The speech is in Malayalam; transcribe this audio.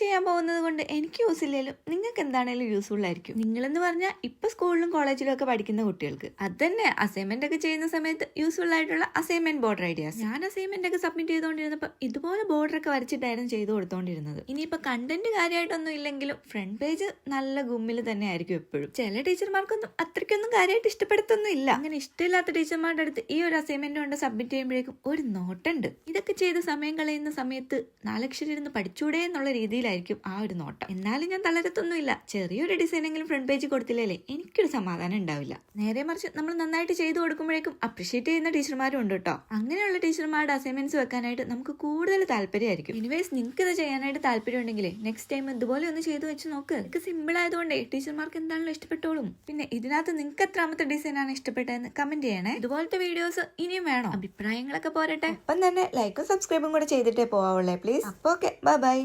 ചെയ്യാൻ പോകുന്നത് കൊണ്ട് എനിക്ക് യൂസ് ഇല്ലെങ്കിലും നിങ്ങൾക്ക് എന്താണേലും യൂസ്ഫുൾ ആയിരിക്കും. നിങ്ങളെന്ന് പറഞ്ഞാൽ ഇപ്പൊ സ്കൂളിലും കോളേജിലും ഒക്കെ പഠിക്കുന്ന കുട്ടികൾക്ക് അത് തന്നെ അസൈൻമെന്റ് ഒക്കെ ചെയ്യുന്ന സമയത്ത് യൂസ്ഫുൾ ആയിട്ടുള്ള അസൈൻമെന്റ് ബോർഡർ ഐഡിയാസ് ഞാൻ അസൈൻമെന്റ് ഒക്കെ സബ്മിറ്റ് ചെയ്തുകൊണ്ടിരുന്നപ്പോൾ ഇതുപോലെ ബോർഡർ ഒക്കെ വരച്ചിട്ടായിരുന്നു ചെയ്തു കൊടുത്തോണ്ടിരുന്നത്. ഇനിയിപ്പോ കണ്ടന്റ് കാര്യമായിട്ടൊന്നും ഇല്ലെങ്കിലും ഫ്രണ്ട് പേജ് നല്ല ഗുമ്മിൽ തന്നെ ആയിരിക്കും എപ്പോഴും. ചില ടീച്ചർമാർക്കൊന്നും അത്രയ്ക്കൊന്നും കാര്യമായിട്ട് ഇഷ്ടപ്പെടുത്തൊന്നും ഇല്ല അങ്ങനെ ഇഷ്ടമില്ലാത്ത ടീച്ചർമാരുടെ അടുത്ത് ഈ ഒരു അസൈൻമെന്റ് കൊണ്ട് സബ്മിറ്റ് ചെയ്യുമ്പോഴേക്കും ഒരു നോട്ടുണ്ട്. ഇതൊക്കെ ചെയ്ത് സമയം കളയുന്ന സമയത്ത് നാലക്ഷരം ഇരുന്ന് പഠിച്ചൂടെ എന്നുള്ള രീതിയിലായിരിക്കും ആ ഒരു നോട്ടം. എന്നാലും ഞാൻ തളരത്തൊന്നുമില്ല. ചെറിയൊരു ഡിസൈനെങ്കിലും ഫ്രണ്ട് പേജ് കൊടുത്തില്ലേ എനിക്കൊരു സമാധാനം ഉണ്ടാവില്ല. നേരെ മറിച്ച് നമ്മൾ നന്നായിട്ട് ചെയ്തു കൊടുക്കുമ്പോഴേക്കും അപ്രീഷിയേറ്റ് ചെയ്യുന്ന ടീച്ചർമാരും ഉണ്ട് കേട്ടോ അങ്ങനെയുള്ള ടീച്ചർമാരുടെ അസൈൻമെന്റ്സ് വെക്കാനായിട്ട് നമുക്ക് കൂടുതൽ താല്പര്യമായിരിക്കും. എനിവേസ് നിങ്ങൾക്ക് ഇത് ചെയ്യാനായിട്ട് താല്പര്യം ഉണ്ടെങ്കിൽ നെക്സ്റ്റ് ടൈം ഇതുപോലെ ഒന്ന് ചെയ്തു വെച്ച് നോക്ക്. നിങ്ങൾക്ക് സിമ്പിൾ ആയതുകൊണ്ടേ ടീച്ചർമാർക്ക് എന്താണല്ലോ ഇഷ്ടപ്പെട്ടോളും. പിന്നെ ഇതിനകത്ത് നിങ്ങൾക്ക് എത്രാമത്തെ ഡിസൈൻ ആണ് ഇഷ്ടപ്പെട്ടതെന്ന് കമന്റ് ചെയ്യണേ. ഇതുപോലത്തെ വീഡിയോസ് ഇനിയും വേണം. അഭിപ്രായങ്ങളൊക്കെ പോരട്ടെ. അപ്പം തന്നെ ലൈക്കും സബ്സ്ക്രൈബും കൂടെ ചെയ്തിട്ടേ പോവാവുള്ളേ പ്ലീസ് അപ്പൊ ഓക്കെ ബൈ ബൈ